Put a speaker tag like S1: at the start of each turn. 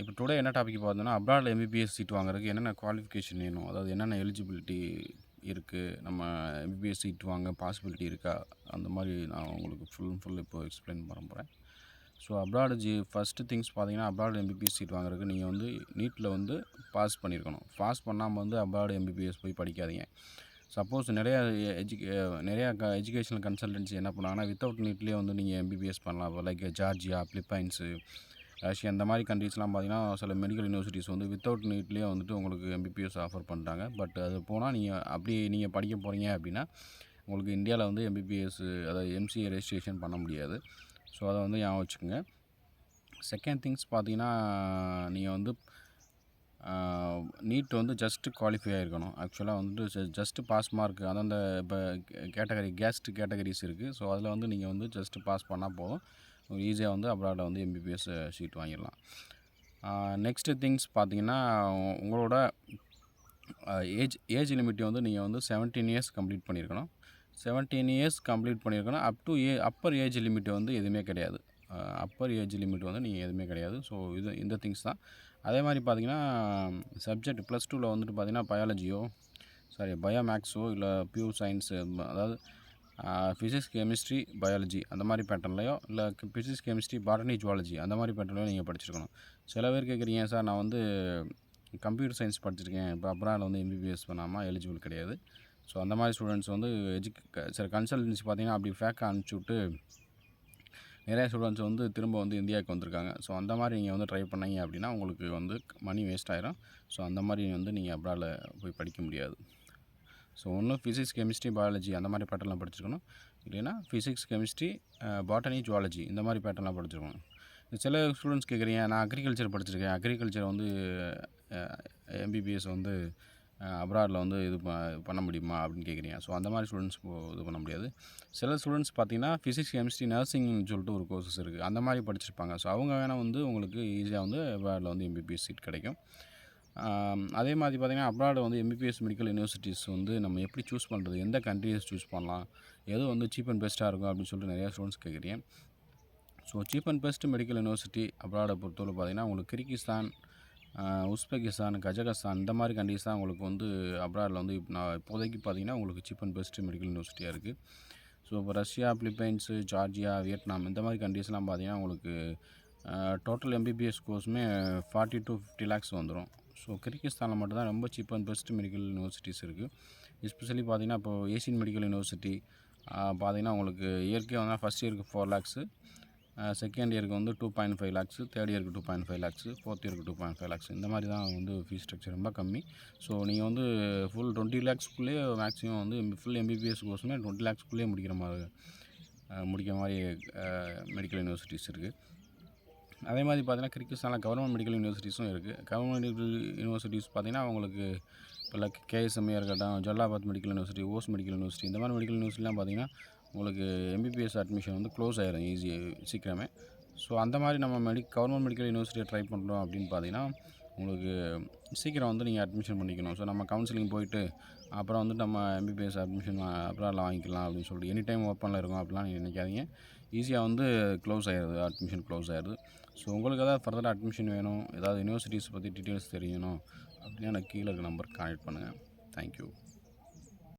S1: இப்போ டுடே என்ன டாபிக் பார்த்தோன்னா அப்ராடில் எம்பிபிஎஸ் சீட் வாங்குறதுக்கு என்னென்ன குவாலிஃபிகேஷன் வேணும்? அதாவது என்னென்ன எலிஜிபிலிட்டி இருக்குது நம்ம எம்பிபிஎஸ் சீட் வாங்க பாசிபிலிட்டி இருக்கா? அந்த மாதிரி நான் உங்களுக்கு ஃபுல் அண்ட் ஃபுல் இப்போ எக்ஸ்பிளைன் பண்ண போகிறேன் ஸோ அப்ராடு ஜி ஃபஸ்ட்டு திங்ஸ் பார்த்தீங்கன்னா அப்ராடு எம்பிபிஎஸ் சீட் வாங்குறதுக்கு நீங்கள் வந்து நீட்டில் வந்து பாஸ் பண்ணியிருக்கணும் பாஸ் பண்ணாமல் வந்து அப்ராடு எம்பிபிஎஸ் போய் படிக்காதீங்க. சப்போஸ் நிறையா எஜுகே நிறையா க எஜுகேஷனல் கன்சல்டன்சி என்ன பண்ணாங்கன்னா வித்தவுட் நீட்லேயே வந்து நீங்கள் எம்பிபிஎஸ் பண்ணலாம். லைக் ஜார்ஜியா பிலிப்பைன்ஸு ரஷ்யா இந்த மாதிரி கண்ட்ரீஸ்லாம் பார்த்தீங்கன்னா சில மெடிக்கல் யூனிவர்சிட்டிஸ் வந்து வித்தவுட் நீட்லேயே வந்துட்டு உங்களுக்கு எம்பிபிஎஸ் ஆஃபர் பண்ணுறாங்க பட் அது போனால் நீங்கள் அப்படி நீங்கள் படிக்க போகிறீங்க அப்படின்னா உங்களுக்கு இந்தியாவில் வந்து எம்பிபிஎஸ் அதாவது எம்சிஏ ரெஜிஸ்ட்ரேஷன் பண்ண முடியாது. ஸோ அதை வந்து ஞாபகம் வச்சுக்கோங்க. செகண்ட் திங்ஸ் பார்த்தீங்கன்னா நீங்கள் வந்து நீட் வந்து ஜஸ்ட்டு குவாலிஃபை ஆகிருக்கணும் ஆக்சுவலாக வந்துட்டு ஜஸ்ட்டு பாஸ் மார்க் அந்தந்த இப்போ கேட்டகரி கேஸ்ட் கேட்டகரிஸ் இருக்குது ஸோ அதில் வந்து நீங்கள் வந்து ஜஸ்ட்டு பாஸ் பண்ணால் போதும். ஈஸியாக வந்து அப்ராடில் வந்து எம்பிபிஎஸ் சீட் வாங்கிடலாம். நெக்ஸ்ட்டு திங்ஸ் பார்த்தீங்கன்னா உங்களோட ஏஜ் ஏஜ் லிமிட்டை வந்து நீங்கள் வந்து செவன்டீன் இயர்ஸ் கம்ப்ளீட் பண்ணியிருக்கணும் செவன்டீன் இயர்ஸ் கம்ப்ளீட் பண்ணியிருக்கணும் up to a upper age limit வந்து எதுவுமே கிடையாது. அப்பர் ஏஜ் லிமிட் வந்து நீங்கள் எதுவுமே கிடையாது. ஸோ இது இந்த திங்ஸ் தான். அதே மாதிரி பார்த்தீங்கன்னா சப்ஜெக்ட் ப்ளஸ் டூவில் வந்துட்டு பார்த்தீங்கன்னா பயாலஜியோ சாரி பயோ மேக்ஸோ இல்லை பியூர் சயின்ஸு அதாவது ஃபிசிக்ஸ் கெமிஸ்ட்ரி பயாலஜி அந்த மாதிரி பேட்டர்ன்லையோ இல்லை ஃபிசிக்ஸ் கெமிஸ்ட்ரி பாட்டனி ஜுவாலஜி அந்த மாதிரி பேட்டர்ன்லையோ நீங்கள் படிச்சிருக்கணும். சில பேர் கேட்குறீங்க சார் நான் வந்து கம்ப்யூட்டர் சயின்ஸ் படிச்சிருக்கேன். இப்போ அப்புறம் வந்து எம்பிபிஎஸ் பண்ணாமல் எலிஜிபிள் கிடையாது. ஸோ அந்த மாதிரி ஸ்டூடெண்ட்ஸ் வந்து எஜு சில கன்சல்டன்சி பார்த்திங்கன்னா அப்படி ஃபேக்காக அனுப்பிச்சி விட்டு நிறைய ஸ்டூடெண்ட்ஸ் வந்து திரும்ப வந்து இந்தியாவுக்கு வந்திருக்காங்க. ஸோ அந்த மாதிரி நீங்கள் வந்து ட்ரை பண்ணீங்க அப்படின்னா உங்களுக்கு வந்து மணி வேஸ்ட் ஆயிரும். ஸோ அந்த மாதிரி வந்து நீங்கள் அப்ராடில் போய் படிக்க முடியாது. ஸோ ஒன்று ஃபிசிக்ஸ் கெமிஸ்ட்ரி பயாலஜி அந்த மாதிரி பேட்டர்லாம் படிச்சிருக்கணும். இல்லைன்னா ஃபிசிக்ஸ் கெமிஸ்ட்ரி பாட்டனி ஜுவாலஜி இந்த மாதிரி பேட்டர்லாம் படிச்சிருக்கணும். சில ஸ்டூடெண்ட்ஸ் கேட்குறீங்க நான் அக்ரிகல்ச்சர் படிச்சிருக்கேன். அக்ரிகல்ச்சர் வந்து எம்பிபிஎஸ் வந்து அப்ராடில் வந்து இது பண்ண முடியுமா அப்படின்னு கேட்குறீங்க ஸோ அந்த மாதிரி ஸ்டூடெண்ட்ஸ் இது பண்ண முடியாது. சில ஸ்டூடெண்ட்ஸ் பார்த்தீங்கன்னா ஃபிசிக்ஸ் கெமிஸ்ட்ரி நர்சிங்னு சொல்லிட்டு ஒரு கோர்சஸ் இருக்குது அந்த மாதிரி படிச்சிருப்பாங்க. ஸோ அவங்க வேணால் வந்து உங்களுக்கு ஈஸியாக வந்து அப்ராடில் வந்து எம்பிபிஎஸ் சீட் கிடைக்கும். அதே மாதிரி பார்த்திங்கன்னா அப்ராடு வந்து எம்பிபிஎஸ் மெடிக்கல் யூனிவர்சிட்டிஸ் வந்து நம்ம எப்படி சூஸ் பண்ணுறது எந்த கண்ட்ரிஸ் சூஸ் பண்ணலாம் எது வந்து சீப் அண்ட் பெஸ்ட்டாக இருக்கும் அப்படின்னு சொல்லிட்டு நிறையா ஸ்டூடெண்ட்ஸ் கேட்குறீங்க. So cheap and best medical university அப்ராடை பொறுத்தவரை பார்த்திங்கன்னா உங்களுக்கு கிர்கிஸ்தான் உஸ்பெகிஸ்தான் கஜகஸ்தான் இந்த மாதிரி கண்ட்ரிஸ் தான் உங்களுக்கு வந்து அப்ராடில் வந்து நான் இப்போதைக்கு பார்த்திங்கன்னா உங்களுக்கு சீப் அண்ட் பெஸ்ட் மெடிக்கல் யூனிவர்சிட்டியாக இருக்குது ஸோ இப்போ ரஷ்யா பிலிப்பைன்ஸு ஜார்ஜியா வியட்நாம் இந்த மாதிரி கண்ட்ரிஸ்லாம் பார்த்திங்கன்னா உங்களுக்கு டோட்டல் எம்பிபிஎஸ் கோர்ஸுமே ஃபார்ட்டி டு ஃபிஃப்டி லேக்ஸ் வந்துடும் ஸோ கிர்கிஸ்தானில் மட்டும்தான் ரொம்ப cheap and best medical universities இருக்குது எஸ்பெஷலி பார்த்திங்கன்னா இப்போ ஏசியன் மெடிக்கல் யூனிவர்சிட்டி பார்த்திங்கன்னா உங்களுக்கு இயற்கையாக வந்து ஃபஸ்ட் இயருக்கு ஃபோர் லேக்ஸு செகண்ட் இயருக்கு வந்து two point five lakhs third இயருக்கு two point five lakhs fourth இயருக்கு டூ பாயிண்ட் ஃபைவ் லேக்ஸ் இந்த மாதிரி தான் வந்து ஃபீஸ் ஸ்ட்ரக்சர் ரொம்ப கம்மி. ஸோ நீங்கள் வந்து ஃபுல் டுவெண்ட்டி லேக்ஸ்க்குள்ளேயே மேக்ஸிமம் வந்து ஃபுல் எம்பிபிஎஸ் கோர்ஸுமே டுவெண்ட்டி லேக்ஸ்க்குள்ளேயே முடிக்கிற மாதிரி முடிக்கிற மாதிரி மெடிக்கல் யூனிவர்சிட்டிஸ் இருக்குது அதே மாதிரி பார்த்தீங்கன்னா கிரிக்கெட்ஸ்னால கவர்மெண்ட் மெடிக்கல் யூனிவர்சிட்டிஸும் இருக்குது கவர்மெண்ட் மெடிக்கல் யூனிவர்சிட்டிஸ் பார்த்திங்கன்னா உங்களுக்கு இப்போ லைக் கேஎஸ்எம்ஏ இருக்கட்டும் Jalalabad medical university Osh medical university இந்த மாதிரி மெடிக்கல் யூனிவர்சிட்டிலாம் பார்த்திங்கன்னா உங்களுக்கு எம்பிபிஎஸ் அட்மிஷன் வந்து க்ளோஸ் ஆகிடும் ஈஸி சீக்கிரமே. ஸோ அந்த மாதிரி நம்ம மெடி கவர்மெண்ட் மெடிக்கல் யூனிவர்சிட்டியை ட்ரை பண்ணுறோம் அப்படின்னு பார்த்தீங்கன்னா உங்களுக்கு சீக்கிரம் வந்து நீங்கள் அட்மிஷன் பண்ணிக்கணும். ஸோ நம்ம கவுன்சிலிங் போயிட்டு அப்புறம் வந்து நம்ம எம்பிபிஎஸ் அட்மிஷன் அப்புறம் வாங்கிக்கலாம் அப்படின்னு சொல்லிட்டு எனி டைம் ஓப்பனில் இருக்கும் அப்படிலாம் நீங்கள் நினைக்காதீங்க. ஈஸியாக வந்து க்ளோஸ் ஆகிடுது அட்மிஷன் க்ளோஸ் ஆகிடுது ஸோ உங்களுக்கு ஏதாவது ஃபர்தராக அட்மிஷன் வேணும் ஏதாவது யூனிவர்சிட்டிஸ் பற்றி டீட்டெயில்ஸ் தெரியணும் அப்படின்னா எனக்கு கீழே இருக்க நம்பருக்கு கான்டெக்ட் பண்ணுங்கள் தேங்க்யூ